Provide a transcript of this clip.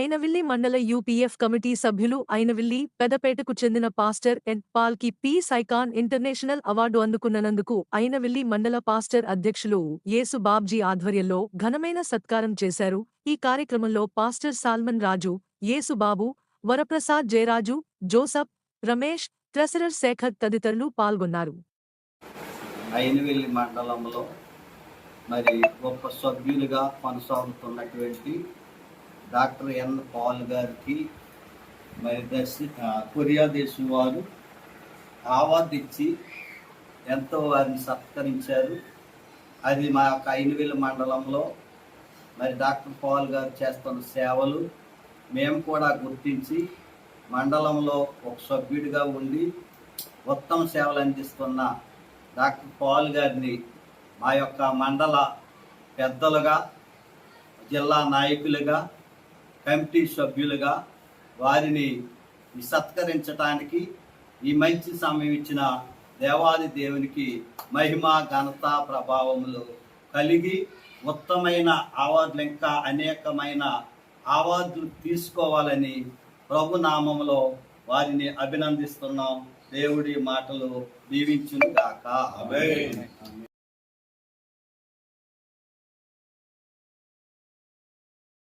అయినవిల్లి మండల UPF committee సభ్యులు అయినవిల్లి పెదపేటకు చెందిన పాస్టర్ ఎన్ పాల్కి పీస్ ఐకాన్ ఇంటర్నేషనల్ అవార్డు అందుకున్నందుకు ఐనవిల్లి మండల పాస్టర్ అధ్యక్షులు యేసు బాబ్జీ ఆధ్వర్యంలో ఘనమైన సత్కారం చేశారు. ఈ కార్యక్రమంలో pastor Solomon Raju Yesubabu Varaprasad Jayaraju Joseph Ramesh treasurer Sekhar తదితరులు పాల్గొన్నారు. అయినవెల్లి మండలంలో మరి గొప్ప సభ్యులుగా కొనసాగుతున్నటువంటి డాక్టర్ ఎన్ పాల్ గారికి మరి దర్శి కొరియా దేశం వారు ఆవాదిచ్చి ఇచ్చి ఎంతో వారిని సత్కరించారు. అది మా యొక్క అయినవెల్లి మండలంలో మరి డాక్టర్ పాల్ గారు చేస్తున్న సేవలు మేము కూడా గుర్తించి మండలంలో ఒక సభ్యుడిగా ఉండి ఉత్తమ సేవలు అందిస్తున్న డాక్టర్ పాల్ గారిని మా యొక్క మండల పెద్దలుగా జిల్లా నాయకులుగా కమిటీ సభ్యులుగా వారిని సత్కరించడానికి ఈ మంచి సమయం ఇచ్చిన దేవాది దేవునికి మహిమ ఘనత ప్రభావములు కలిగి ఉత్తమైన అవార్డులు ఇంకా అనేకమైన అవార్డులు తీసుకోవాలని ప్రభు నామములో వారిని అభినందిస్తున్నాం. దేవుడి మాటలు దీవించుగాక